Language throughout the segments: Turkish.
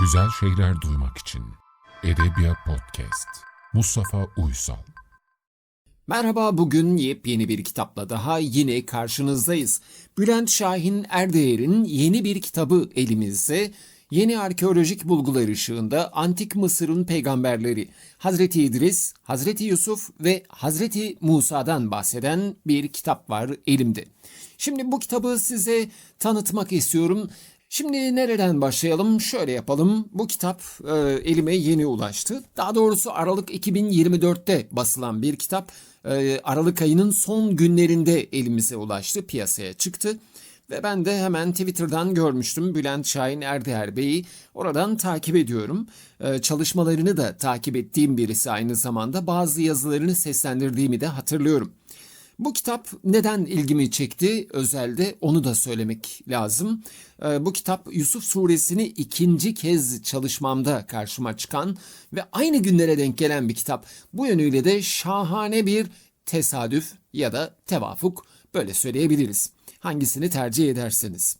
Güzel şeyler duymak için Edebiyat Podcast. Mustafa Uysal Merhaba, bugün yepyeni bir kitapla daha yine karşınızdayız. Bülent Şahin Erdeğer'in yeni bir kitabı elimizde. Yeni arkeolojik bulgular ışığında Antik Mısır'ın peygamberleri Hazreti İdris, Hazreti Yusuf ve Hazreti Musa'dan bahseden bir kitap var elimde. Şimdi bu kitabı size tanıtmak istiyorum. Şimdi nereden başlayalım? Şöyle yapalım. Bu kitap e, elime yeni ulaştı. Daha doğrusu Aralık 2024'te basılan bir kitap. E, Aralık ayının son günlerinde elimize ulaştı, piyasaya çıktı. Ve ben de hemen Twitter'dan görmüştüm Bülent Şahin Erdeğer Bey'i. Oradan takip ediyorum. E, çalışmalarını da takip ettiğim birisi aynı zamanda. Bazı yazılarını seslendirdiğimi de hatırlıyorum. Bu kitap neden ilgimi çekti özelde onu da söylemek lazım. Ee, bu kitap Yusuf suresini ikinci kez çalışmamda karşıma çıkan ve aynı günlere denk gelen bir kitap. Bu yönüyle de şahane bir tesadüf ya da tevafuk böyle söyleyebiliriz. Hangisini tercih ederseniz.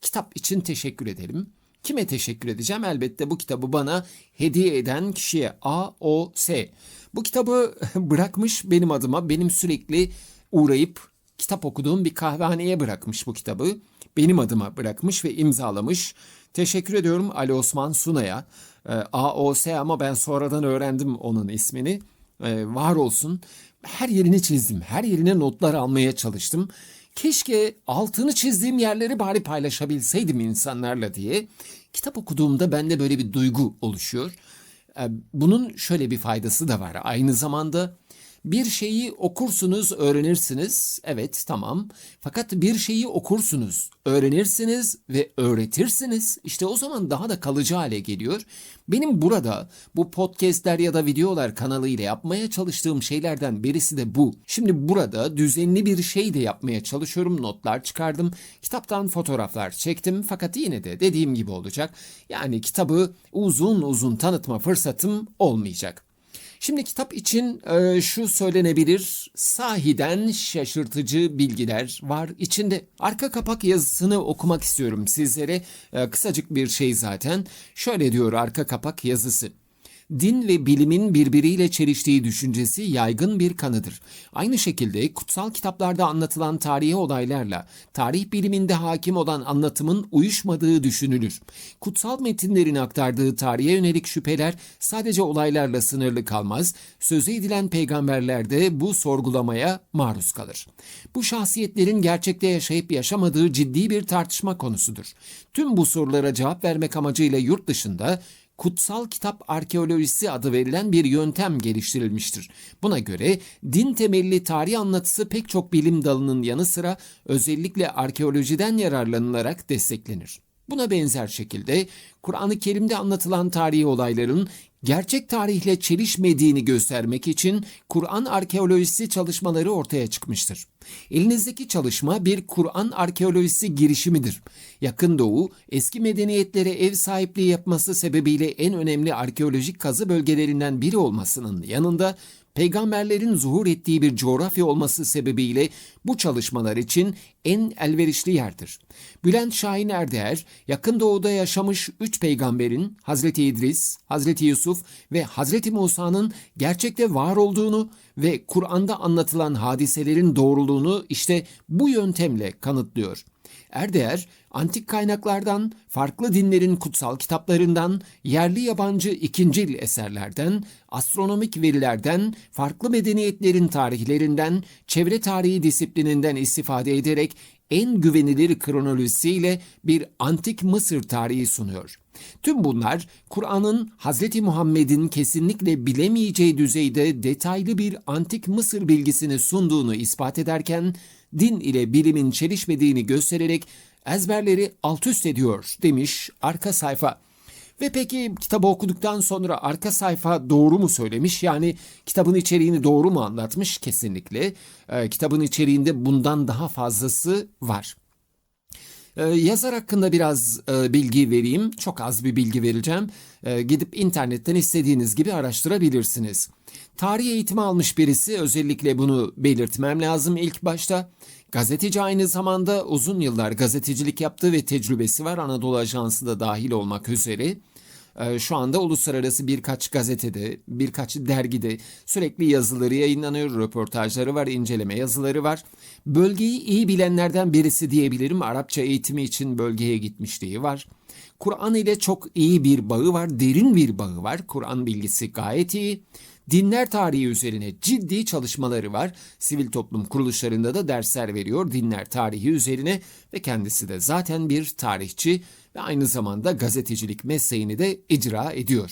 Kitap için teşekkür edelim. Kime teşekkür edeceğim? Elbette bu kitabı bana hediye eden kişiye A, O, S. Bu kitabı bırakmış benim adıma, benim sürekli uğrayıp kitap okuduğum bir kahvehaneye bırakmış bu kitabı. Benim adıma bırakmış ve imzalamış. Teşekkür ediyorum Ali Osman Suna'ya. Ee, A, O, S ama ben sonradan öğrendim onun ismini. Ee, var olsun. Her yerini çizdim. Her yerine notlar almaya çalıştım. Keşke altını çizdiğim yerleri bari paylaşabilseydim insanlarla diye. Kitap okuduğumda bende böyle bir duygu oluşuyor. Bunun şöyle bir faydası da var. Aynı zamanda bir şeyi okursunuz, öğrenirsiniz. Evet, tamam. Fakat bir şeyi okursunuz, öğrenirsiniz ve öğretirsiniz. İşte o zaman daha da kalıcı hale geliyor. Benim burada bu podcastler ya da videolar kanalıyla yapmaya çalıştığım şeylerden birisi de bu. Şimdi burada düzenli bir şey de yapmaya çalışıyorum. Notlar çıkardım. Kitaptan fotoğraflar çektim. Fakat yine de dediğim gibi olacak. Yani kitabı uzun uzun tanıtma fırsatım olmayacak. Şimdi kitap için e, şu söylenebilir, sahiden şaşırtıcı bilgiler var içinde. Arka kapak yazısını okumak istiyorum sizlere. E, kısacık bir şey zaten. Şöyle diyor arka kapak yazısı. Din ve bilimin birbiriyle çeliştiği düşüncesi yaygın bir kanıdır. Aynı şekilde kutsal kitaplarda anlatılan tarihi olaylarla tarih biliminde hakim olan anlatımın uyuşmadığı düşünülür. Kutsal metinlerin aktardığı tarihe yönelik şüpheler sadece olaylarla sınırlı kalmaz, sözü edilen peygamberler de bu sorgulamaya maruz kalır. Bu şahsiyetlerin gerçekte yaşayıp yaşamadığı ciddi bir tartışma konusudur. Tüm bu sorulara cevap vermek amacıyla yurt dışında kutsal kitap arkeolojisi adı verilen bir yöntem geliştirilmiştir. Buna göre din temelli tarih anlatısı pek çok bilim dalının yanı sıra özellikle arkeolojiden yararlanılarak desteklenir. Buna benzer şekilde Kur'an-ı Kerim'de anlatılan tarihi olayların gerçek tarihle çelişmediğini göstermek için Kur'an arkeolojisi çalışmaları ortaya çıkmıştır. Elinizdeki çalışma bir Kur'an arkeolojisi girişimidir. Yakın Doğu, eski medeniyetlere ev sahipliği yapması sebebiyle en önemli arkeolojik kazı bölgelerinden biri olmasının yanında peygamberlerin zuhur ettiği bir coğrafya olması sebebiyle bu çalışmalar için en elverişli yerdir. Bülent Şahin Erdeğer, yakın doğuda yaşamış üç peygamberin Hazreti İdris, Hazreti Yusuf ve Hazreti Musa'nın gerçekte var olduğunu ve Kur'an'da anlatılan hadiselerin doğruluğunu işte bu yöntemle kanıtlıyor. Erdeğer, antik kaynaklardan, farklı dinlerin kutsal kitaplarından, yerli yabancı ikincil eserlerden, astronomik verilerden, farklı medeniyetlerin tarihlerinden, çevre tarihi disiplininden istifade ederek en güvenilir kronolojisiyle bir antik Mısır tarihi sunuyor. Tüm bunlar Kur'an'ın Hz. Muhammed'in kesinlikle bilemeyeceği düzeyde detaylı bir antik Mısır bilgisini sunduğunu ispat ederken din ile bilimin çelişmediğini göstererek ezberleri alt üst ediyor demiş arka sayfa. Ve peki kitabı okuduktan sonra arka sayfa doğru mu söylemiş? Yani kitabın içeriğini doğru mu anlatmış? Kesinlikle. Ee, kitabın içeriğinde bundan daha fazlası var. Ee, yazar hakkında biraz e, bilgi vereyim. Çok az bir bilgi vereceğim. Ee, gidip internetten istediğiniz gibi araştırabilirsiniz. Tarih eğitimi almış birisi özellikle bunu belirtmem lazım ilk başta. Gazeteci aynı zamanda uzun yıllar gazetecilik yaptığı ve tecrübesi var Anadolu Ajansı da dahil olmak üzere. Ee, Şu anda uluslararası birkaç gazetede, birkaç dergide sürekli yazıları yayınlanıyor, röportajları var, inceleme yazıları var. Bölgeyi iyi bilenlerden birisi diyebilirim. Arapça eğitimi için bölgeye gitmişliği var. Kur'an ile çok iyi bir bağı var, derin bir bağı var. Kur'an bilgisi gayet iyi. Dinler tarihi üzerine ciddi çalışmaları var. Sivil toplum kuruluşlarında da dersler veriyor dinler tarihi üzerine ve kendisi de zaten bir tarihçi ve aynı zamanda gazetecilik mesleğini de icra ediyor.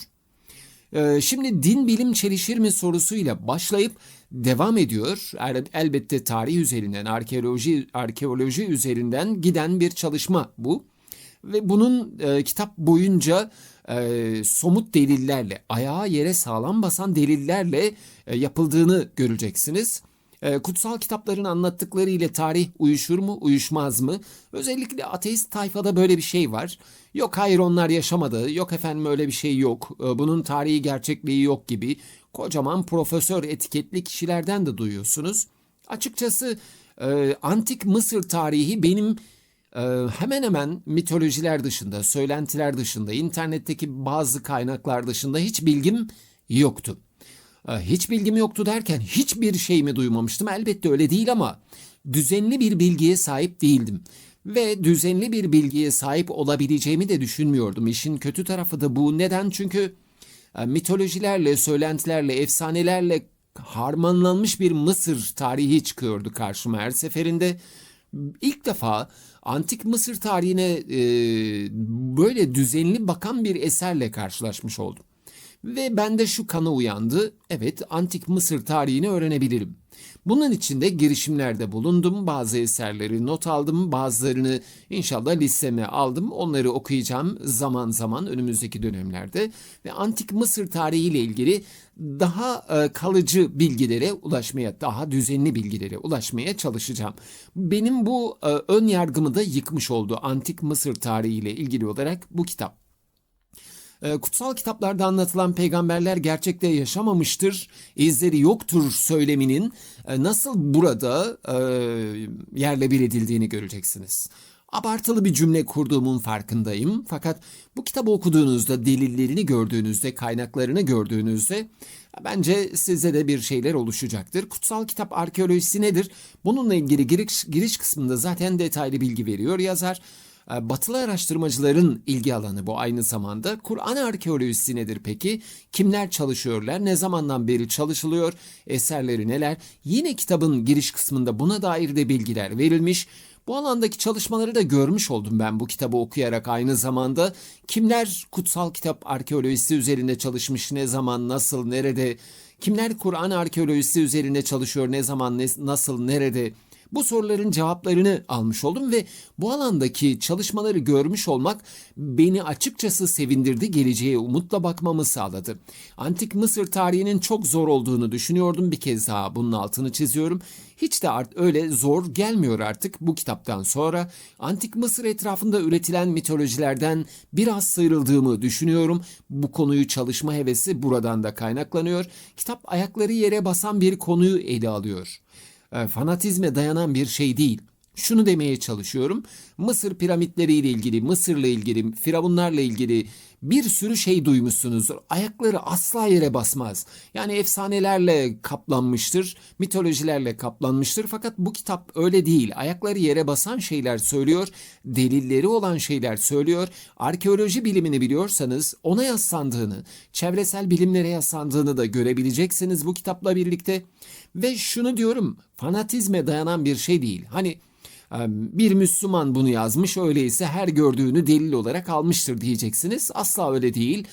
Ee, Şimdi din bilim çelişir mi sorusuyla başlayıp devam ediyor. El- Elbette tarih üzerinden, arkeoloji arkeoloji üzerinden giden bir çalışma bu. Ve bunun e, kitap boyunca e, somut delillerle, ayağa yere sağlam basan delillerle e, yapıldığını göreceksiniz. Kutsal kitapların anlattıkları ile tarih uyuşur mu, uyuşmaz mı? Özellikle ateist tayfada böyle bir şey var. Yok hayır onlar yaşamadı, yok efendim öyle bir şey yok, bunun tarihi gerçekliği yok gibi kocaman profesör etiketli kişilerden de duyuyorsunuz. Açıkçası antik Mısır tarihi benim hemen hemen mitolojiler dışında, söylentiler dışında, internetteki bazı kaynaklar dışında hiç bilgim yoktu. Ee, Hiç bilgim yoktu derken hiçbir şey mi duymamıştım? Elbette öyle değil ama düzenli bir bilgiye sahip değildim. Ve düzenli bir bilgiye sahip olabileceğimi de düşünmüyordum. İşin kötü tarafı da bu. Neden? Çünkü e, mitolojilerle, söylentilerle, efsanelerle harmanlanmış bir Mısır tarihi çıkıyordu karşıma her seferinde. İlk defa antik Mısır tarihine e, böyle düzenli bakan bir eserle karşılaşmış oldum. Ve bende şu kanı uyandı. Evet, antik Mısır tarihini öğrenebilirim. Bunun için de girişimlerde bulundum. Bazı eserleri not aldım. Bazılarını inşallah listeme aldım. Onları okuyacağım zaman zaman önümüzdeki dönemlerde. Ve antik Mısır tarihiyle ilgili daha e, kalıcı bilgilere ulaşmaya, daha düzenli bilgilere ulaşmaya çalışacağım. Benim bu e, ön yargımı da yıkmış oldu antik Mısır tarihiyle ilgili olarak bu kitap. E, Kutsal kitaplarda anlatılan peygamberler gerçekte yaşamamıştır, izleri yoktur söyleminin e, nasıl burada e, yerle bir edildiğini göreceksiniz. Abartılı bir cümle kurduğumun farkındayım fakat bu kitabı okuduğunuzda, delillerini gördüğünüzde, kaynaklarını gördüğünüzde bence size de bir şeyler oluşacaktır. Kutsal kitap arkeolojisi nedir? Bununla ilgili giriş, giriş kısmında zaten detaylı bilgi veriyor yazar. E, Batılı araştırmacıların ilgi alanı bu aynı zamanda. Kur'an arkeolojisi nedir peki? Kimler çalışıyorlar? Ne zamandan beri çalışılıyor? Eserleri neler? Yine kitabın giriş kısmında buna dair de bilgiler verilmiş. Bu alandaki çalışmaları da görmüş oldum ben bu kitabı okuyarak aynı zamanda. Kimler kutsal kitap arkeolojisi üzerinde çalışmış, ne zaman, nasıl, nerede? Kimler Kur'an arkeolojisi üzerinde çalışıyor, ne zaman, nasıl, nerede? Bu soruların cevaplarını almış oldum ve bu alandaki çalışmaları görmüş olmak beni açıkçası sevindirdi, geleceğe umutla bakmamı sağladı. Antik Mısır tarihinin çok zor olduğunu düşünüyordum bir kez daha bunun altını çiziyorum. Hiç de art öyle zor gelmiyor artık bu kitaptan sonra. Antik Mısır etrafında üretilen mitolojilerden biraz sıyrıldığımı düşünüyorum. Bu konuyu çalışma hevesi buradan da kaynaklanıyor. Kitap ayakları yere basan bir konuyu ele alıyor e, fanatizme dayanan bir şey değil. Şunu demeye çalışıyorum. Mısır piramitleriyle ilgili, Mısır'la ilgili, firavunlarla ilgili bir sürü şey duymuşsunuzdur. Ayakları asla yere basmaz. Yani efsanelerle kaplanmıştır, mitolojilerle kaplanmıştır. Fakat bu kitap öyle değil. Ayakları yere basan şeyler söylüyor, delilleri olan şeyler söylüyor. Arkeoloji bilimini biliyorsanız ona yaslandığını, çevresel bilimlere yaslandığını da görebileceksiniz bu kitapla birlikte. Ve şunu diyorum, fanatizme dayanan bir şey değil. Hani bir Müslüman bunu yazmış öyleyse her gördüğünü delil olarak almıştır diyeceksiniz. Asla öyle değil.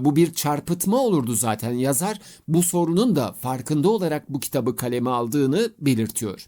Bu bir çarpıtma olurdu zaten. Yazar bu sorunun da farkında olarak bu kitabı kaleme aldığını belirtiyor.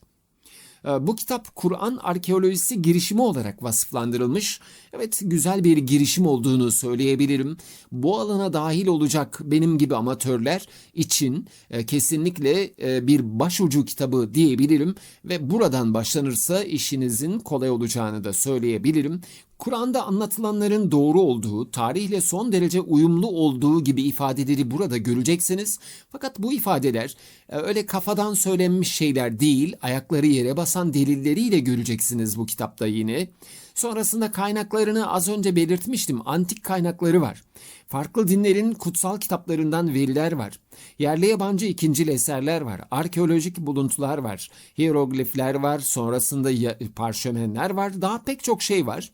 Bu kitap Kur'an arkeolojisi girişimi olarak vasıflandırılmış. Evet güzel bir girişim olduğunu söyleyebilirim. Bu alana dahil olacak benim gibi amatörler için e, kesinlikle e, bir başucu kitabı diyebilirim ve buradan başlanırsa işinizin kolay olacağını da söyleyebilirim. Kur'an'da anlatılanların doğru olduğu, tarihle son derece uyumlu olduğu gibi ifadeleri burada göreceksiniz. Fakat bu ifadeler e, öyle kafadan söylenmiş şeyler değil, ayakları yere basan delilleriyle göreceksiniz bu kitapta yine. Sonrasında kaynaklarını az önce belirtmiştim. Antik kaynakları var. Farklı dinlerin kutsal kitaplarından veriler var. Yerli yabancı ikincil eserler var. Arkeolojik buluntular var. Hieroglifler var. Sonrasında parşömenler var. Daha pek çok şey var.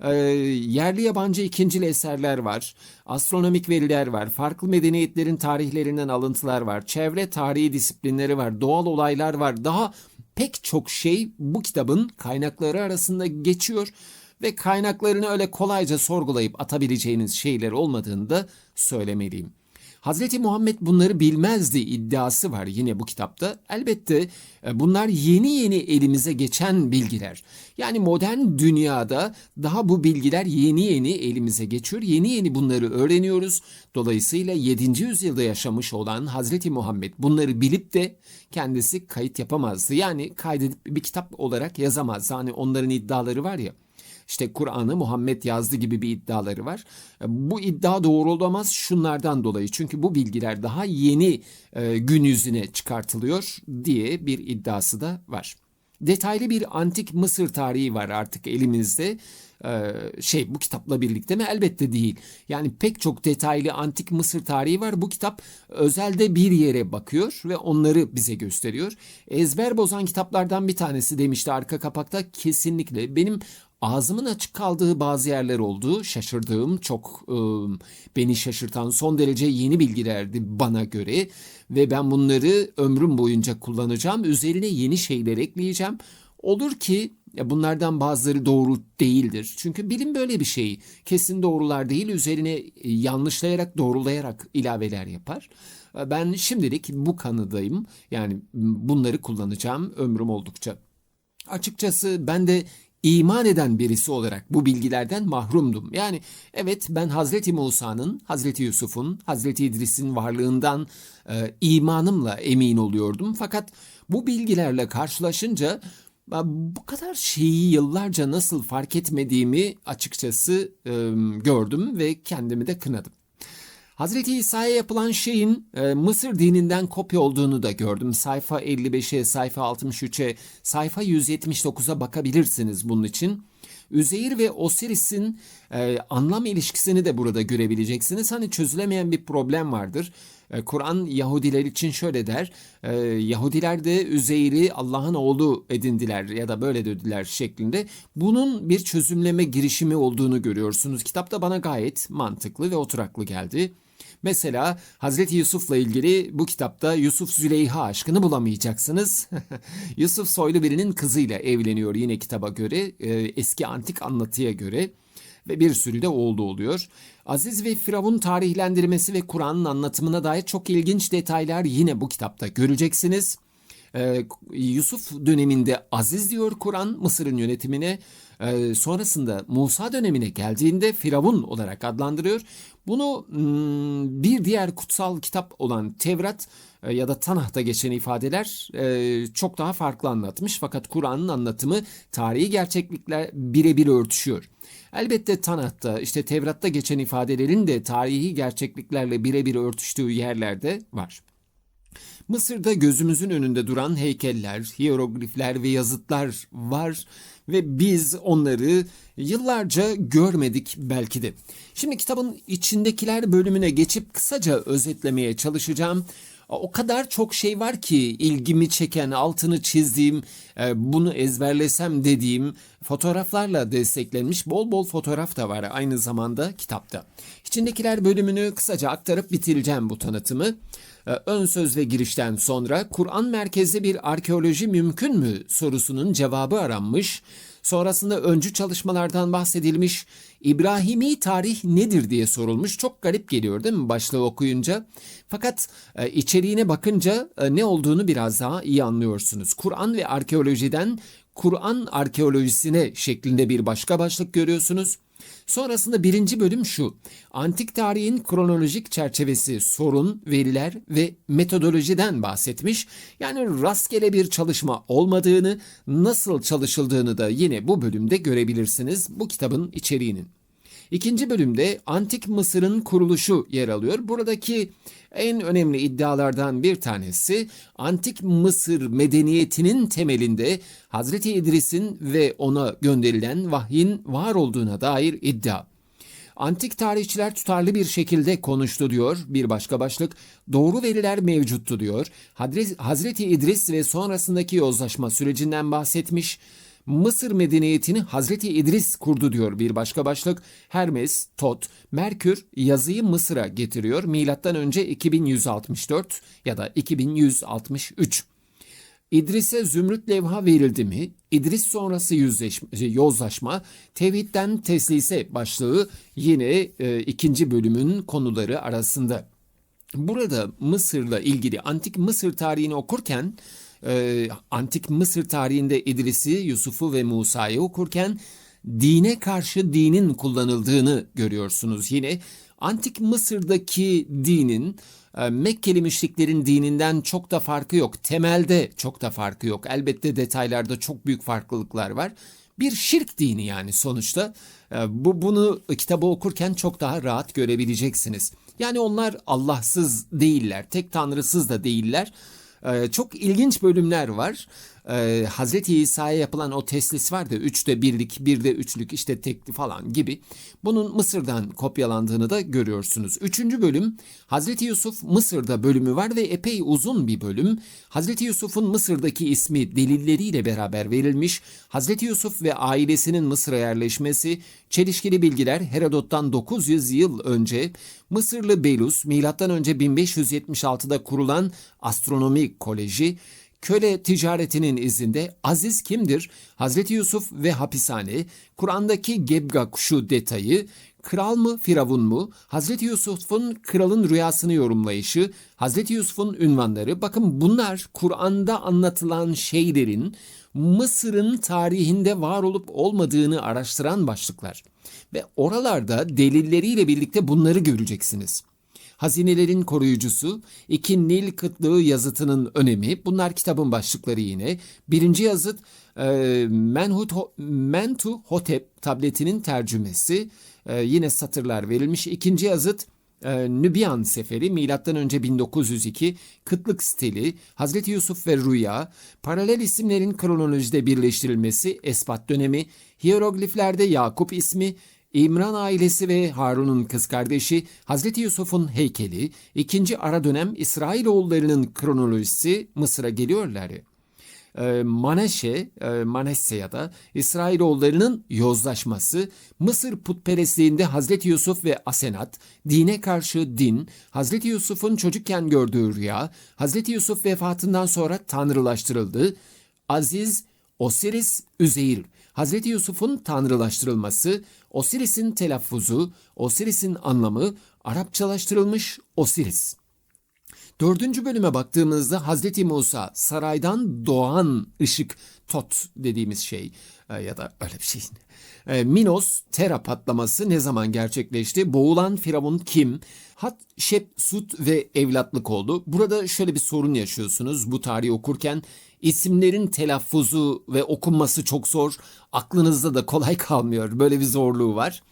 Ee, yerli yabancı ikincil eserler var. Astronomik veriler var. Farklı medeniyetlerin tarihlerinden alıntılar var. Çevre tarihi disiplinleri var. Doğal olaylar var. Daha pek çok şey bu kitabın kaynakları arasında geçiyor ve kaynaklarını öyle kolayca sorgulayıp atabileceğiniz şeyler olmadığını da söylemeliyim. Hazreti Muhammed bunları bilmezdi iddiası var yine bu kitapta. Elbette e, bunlar yeni yeni elimize geçen bilgiler. Yani modern dünyada daha bu bilgiler yeni yeni elimize geçiyor. Yeni yeni bunları öğreniyoruz. Dolayısıyla 7. yüzyılda yaşamış olan Hazreti Muhammed bunları bilip de kendisi kayıt yapamazdı. Yani kaydedip bir kitap olarak yazamazdı. Hani onların iddiaları var ya işte Kur'an'ı Muhammed yazdı gibi bir iddiaları var. E, Bu iddia doğru olamaz şunlardan dolayı. Çünkü bu bilgiler daha yeni e, gün yüzüne çıkartılıyor diye bir iddiası da var. Detaylı bir antik Mısır tarihi var artık elimizde. Ee, şey bu kitapla birlikte mi? Elbette değil. Yani pek çok detaylı antik Mısır tarihi var. Bu kitap özelde bir yere bakıyor ve onları bize gösteriyor. Ezber bozan kitaplardan bir tanesi demişti arka kapakta. Kesinlikle benim ağzımın açık kaldığı bazı yerler oldu. Şaşırdığım, çok e, beni şaşırtan son derece yeni bilgilerdi bana göre. Ve ben bunları ömrüm boyunca kullanacağım. Üzerine yeni şeyler ekleyeceğim. Olur ki bunlardan bazıları doğru değildir. Çünkü bilim böyle bir şey. Kesin doğrular değil, üzerine e, yanlışlayarak, doğrulayarak ilaveler yapar. E, Ben şimdilik bu kanıdayım. Yani bunları kullanacağım ömrüm oldukça. Açıkçası ben de iman eden birisi olarak bu bilgilerden mahrumdum. Yani evet ben Hazreti Musa'nın, Hazreti Yusuf'un, Hazreti İdris'in varlığından e, imanımla emin oluyordum. Fakat bu bilgilerle karşılaşınca bu kadar şeyi yıllarca nasıl fark etmediğimi açıkçası e, gördüm ve kendimi de kınadım. Hazreti İsa'ya yapılan şeyin e, Mısır dininden kopya olduğunu da gördüm. Sayfa 55'e, sayfa 63'e, sayfa 179'a bakabilirsiniz bunun için. Üzeyir ve Osiris'in e, anlam ilişkisini de burada görebileceksiniz. Hani çözülemeyen bir problem vardır. E, Kur'an Yahudiler için şöyle der. E, Yahudiler de Üzeyr'i Allah'ın oğlu edindiler ya da böyle dediler şeklinde. Bunun bir çözümleme girişimi olduğunu görüyorsunuz. Kitapta bana gayet mantıklı ve oturaklı geldi. Mesela Hazreti Yusuf'la ilgili bu kitapta Yusuf Züleyha aşkını bulamayacaksınız. Yusuf soylu birinin kızıyla evleniyor yine kitaba göre, e, eski antik anlatıya göre ve bir sürü de oğlu oluyor. Aziz ve Firavun tarihlendirmesi ve Kur'an'ın anlatımına dair çok ilginç detaylar yine bu kitapta göreceksiniz. Ee, Yusuf döneminde Aziz diyor Kur'an Mısır'ın yönetimine. Ee, sonrasında Musa dönemine geldiğinde Firavun olarak adlandırıyor. Bunu hmm, bir diğer kutsal kitap olan Tevrat e, ya da Tanah'ta geçen ifadeler e, çok daha farklı anlatmış. Fakat Kur'an'ın anlatımı tarihi gerçeklikler birebir örtüşüyor. Elbette Tanah'ta işte Tevrat'ta geçen ifadelerin de tarihi gerçekliklerle birebir örtüştüğü yerlerde var. Mısır'da gözümüzün önünde duran heykeller, hieroglifler ve yazıtlar var ve biz onları yıllarca görmedik belki de. Şimdi kitabın içindekiler bölümüne geçip kısaca özetlemeye çalışacağım. O kadar çok şey var ki ilgimi çeken, altını çizdiğim, e, bunu ezberlesem dediğim fotoğraflarla desteklenmiş bol bol fotoğraf da var aynı zamanda kitapta. İçindekiler bölümünü kısaca aktarıp bitireceğim bu tanıtımı. Ee, Ön söz ve girişten sonra Kur'an merkezli bir arkeoloji mümkün mü sorusunun cevabı aranmış. Sonrasında öncü çalışmalardan bahsedilmiş. İbrahimi tarih nedir diye sorulmuş. Çok garip geliyor değil mi başlığı okuyunca? Fakat e, içeriğine bakınca e, ne olduğunu biraz daha iyi anlıyorsunuz. Kur'an ve arkeolojiden Kur'an arkeolojisine şeklinde bir başka başlık görüyorsunuz. Sonrasında birinci bölüm şu. Antik tarihin kronolojik çerçevesi, sorun, veriler ve metodolojiden bahsetmiş. Yani rastgele bir çalışma olmadığını, nasıl çalışıldığını da yine bu bölümde görebilirsiniz bu kitabın içeriğinin. İkinci bölümde Antik Mısır'ın kuruluşu yer alıyor. Buradaki en önemli iddialardan bir tanesi Antik Mısır medeniyetinin temelinde Hazreti İdris'in ve ona gönderilen vahyin var olduğuna dair iddia. Antik tarihçiler tutarlı bir şekilde konuştu diyor bir başka başlık. Doğru veriler mevcuttu diyor. Hazreti İdris ve sonrasındaki yozlaşma sürecinden bahsetmiş. Mısır medeniyetini Hazreti İdris kurdu diyor bir başka başlık. Hermes, Tot, Merkür yazıyı Mısır'a getiriyor. Milattan önce 2164 ya da 2163. İdris'e zümrüt levha verildi mi? İdris sonrası yüzleşme, yozlaşma, tevhidden teslise başlığı yine e, ikinci bölümün konuları arasında. Burada Mısır'la ilgili antik Mısır tarihini okurken, e, antik Mısır tarihinde İdris'i, Yusuf'u ve Musa'yı okurken dine karşı dinin kullanıldığını görüyorsunuz yine. Antik Mısır'daki dinin e, Mekkeli müşriklerin dininden çok da farkı yok. Temelde çok da farkı yok. Elbette detaylarda çok büyük farklılıklar var. Bir şirk dini yani sonuçta. E, Bu bunu kitabı okurken çok daha rahat görebileceksiniz. Yani onlar Allahsız değiller, tek tanrısız da değiller. E, Çok ilginç bölümler var. Ee, Hazreti İsa'ya yapılan o teslis var da üçte birlik, birde üçlük, işte tekli falan gibi. Bunun Mısır'dan kopyalandığını da görüyorsunuz. Üçüncü bölüm Hazreti Yusuf Mısır'da bölümü var ve epey uzun bir bölüm. Hazreti Yusuf'un Mısır'daki ismi delilleriyle beraber verilmiş. Hazreti Yusuf ve ailesinin Mısır'a yerleşmesi, çelişkili bilgiler Herodot'tan 900 yıl önce Mısırlı Belus, önce 1576'da kurulan astronomi koleji, köle ticaretinin izinde Aziz kimdir? Hazreti Yusuf ve hapishane, Kur'an'daki Gebga kuşu detayı, kral mı firavun mu? Hazreti Yusuf'un kralın rüyasını yorumlayışı, Hazreti Yusuf'un ünvanları. Bakın bunlar Kur'an'da anlatılan şeylerin Mısır'ın tarihinde var olup olmadığını araştıran başlıklar. Ve oralarda delilleriyle birlikte bunları göreceksiniz. Hazinelerin koruyucusu, iki Nil kıtlığı yazıtının önemi. Bunlar kitabın başlıkları yine. Birinci yazıt e, Menhut, Mentu Hotep tabletinin tercümesi. E, yine satırlar verilmiş. İkinci yazıt e, Nübyan Seferi milattan önce 1902 kıtlık stili Hazreti Yusuf ve Rüya paralel isimlerin kronolojide birleştirilmesi Esbat dönemi hierogliflerde Yakup ismi İmran ailesi ve Harun'un kız kardeşi Hazreti Yusuf'un heykeli, ikinci ara dönem İsrailoğullarının kronolojisi Mısır'a geliyorlar. Ee, Maneşe, e, Manesse ya da İsrailoğullarının yozlaşması, Mısır putperestliğinde Hazreti Yusuf ve Asenat, dine karşı din, Hazreti Yusuf'un çocukken gördüğü rüya, Hazreti Yusuf vefatından sonra tanrılaştırıldı, Aziz, Osiris, Üzeyir, Hazreti Yusuf'un tanrılaştırılması, Osiris'in telaffuzu, Osiris'in anlamı Arapçalaştırılmış Osiris. Dördüncü bölüme baktığımızda Hazreti Musa saraydan doğan ışık tot dediğimiz şey e, ya da öyle bir şey. E, Minos Tera patlaması ne zaman gerçekleşti? Boğulan Firavun kim? Hatshepsut ve evlatlık oldu. Burada şöyle bir sorun yaşıyorsunuz bu tarihi okurken. İsimlerin telaffuzu ve okunması çok zor. Aklınızda da kolay kalmıyor. Böyle bir zorluğu var.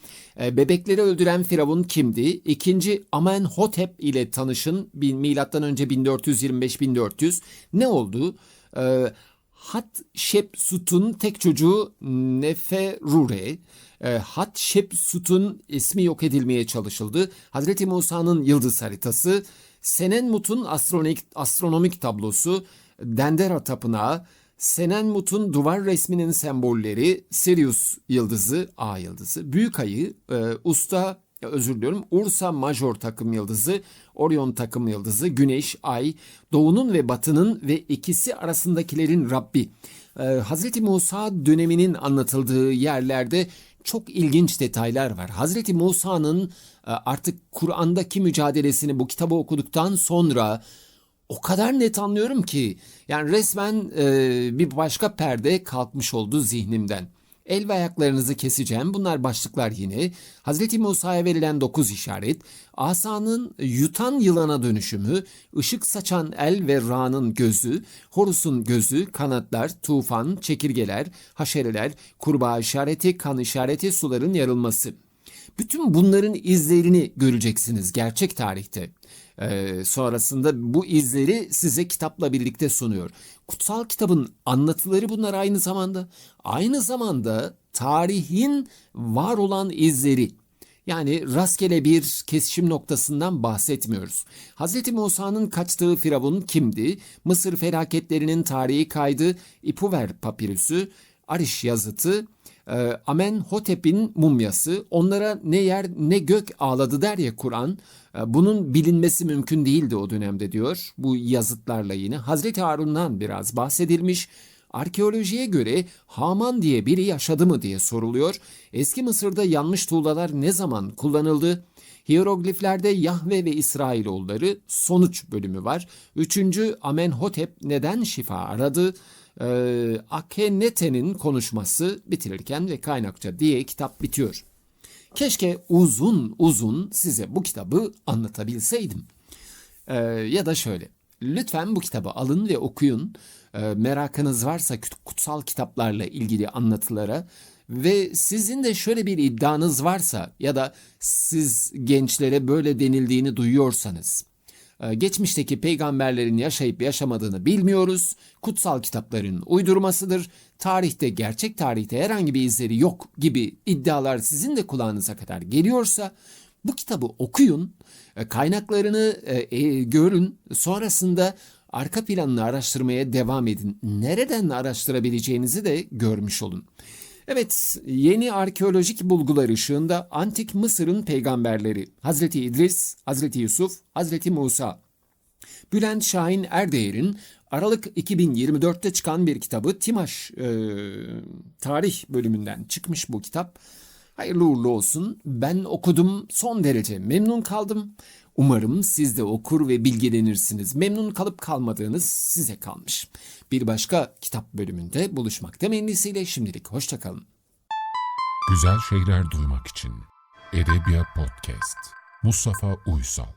E, Bebekleri öldüren Firavun kimdi? İkinci Amenhotep ile tanışın milattan önce 1425-1400 ne oldu? E, Hatshepsut'un tek çocuğu Neferure. E, Hatshepsut'un ismi yok edilmeye çalışıldı. Hazreti Musa'nın yıldız haritası, Senenmut'un astronomik, astronomik tablosu, Dendera Tapınağı, Senenmut'un duvar resminin sembolleri, Sirius yıldızı, A yıldızı, Büyük Ayı, e, Usta, özür diliyorum, Ursa Major takım yıldızı, Orion takım yıldızı, Güneş, Ay, Doğu'nun ve Batı'nın ve ikisi arasındakilerin Rabbi. Ee, Hazreti Musa döneminin anlatıldığı yerlerde çok ilginç detaylar var. Hazreti Musa'nın e, artık Kur'an'daki mücadelesini bu kitabı okuduktan sonra o kadar net anlıyorum ki yani resmen e, bir başka perde kalkmış oldu zihnimden. El ve ayaklarınızı keseceğim. Bunlar başlıklar yine. Hazreti Musa'ya verilen dokuz işaret, asanın yutan yılana dönüşümü, ışık saçan el ve Ra'nın gözü, Horus'un gözü, kanatlar, tufan, çekirgeler, haşereler, kurbağa işareti, kan işareti, suların yarılması. Bütün bunların izlerini göreceksiniz gerçek tarihte. Ee, sonrasında bu izleri size kitapla birlikte sunuyor. Kutsal kitabın anlatıları bunlar aynı zamanda. Aynı zamanda tarihin var olan izleri. Yani rastgele bir kesişim noktasından bahsetmiyoruz. Hz. Musa'nın kaçtığı firavun kimdi? Mısır felaketlerinin tarihi kaydı, İpuver papirüsü, Ariş yazıtı, e, Amenhotep'in mumyası, onlara ne yer ne gök ağladı der ya Kur'an. E, Bunun bilinmesi mümkün değildi o dönemde diyor. Bu yazıtlarla yine Hazreti Harun'dan biraz bahsedilmiş. Arkeolojiye göre Haman diye biri yaşadı mı diye soruluyor. Eski Mısır'da yanmış tuğlalar ne zaman kullanıldı? Hierogliflerde Yahve ve İsrailoğulları sonuç bölümü var. Üçüncü Amenhotep neden şifa aradı? Ee, Akhenaten'in konuşması bitirirken ve kaynakça diye kitap bitiyor. Keşke uzun uzun size bu kitabı anlatabilseydim. Ee, ya da şöyle. Lütfen bu kitabı alın ve okuyun. Ee, merakınız varsa kut- kutsal kitaplarla ilgili anlatılara ve sizin de şöyle bir iddianız varsa ya da siz gençlere böyle denildiğini duyuyorsanız Geçmişteki peygamberlerin yaşayıp yaşamadığını bilmiyoruz. Kutsal kitapların uydurmasıdır. Tarihte, gerçek tarihte herhangi bir izleri yok gibi iddialar sizin de kulağınıza kadar geliyorsa bu kitabı okuyun, e, kaynaklarını e, e, görün, sonrasında arka planını araştırmaya devam edin. Nereden araştırabileceğinizi de görmüş olun. Evet, yeni arkeolojik bulgular ışığında antik Mısır'ın peygamberleri Hazreti İdris, Hazreti Yusuf, Hazreti Musa. Bülent Şahin Erdeğer'in Aralık 2024'te çıkan bir kitabı Timaş e, tarih bölümünden çıkmış bu kitap. Hayırlı uğurlu olsun. Ben okudum, son derece memnun kaldım. Umarım siz de okur ve bilgilenirsiniz. Memnun kalıp kalmadığınız size kalmış. Bir başka kitap bölümünde buluşmak temennisiyle şimdilik hoşçakalın. Güzel şeyler duymak için Edebiyat Podcast. Mustafa Uysal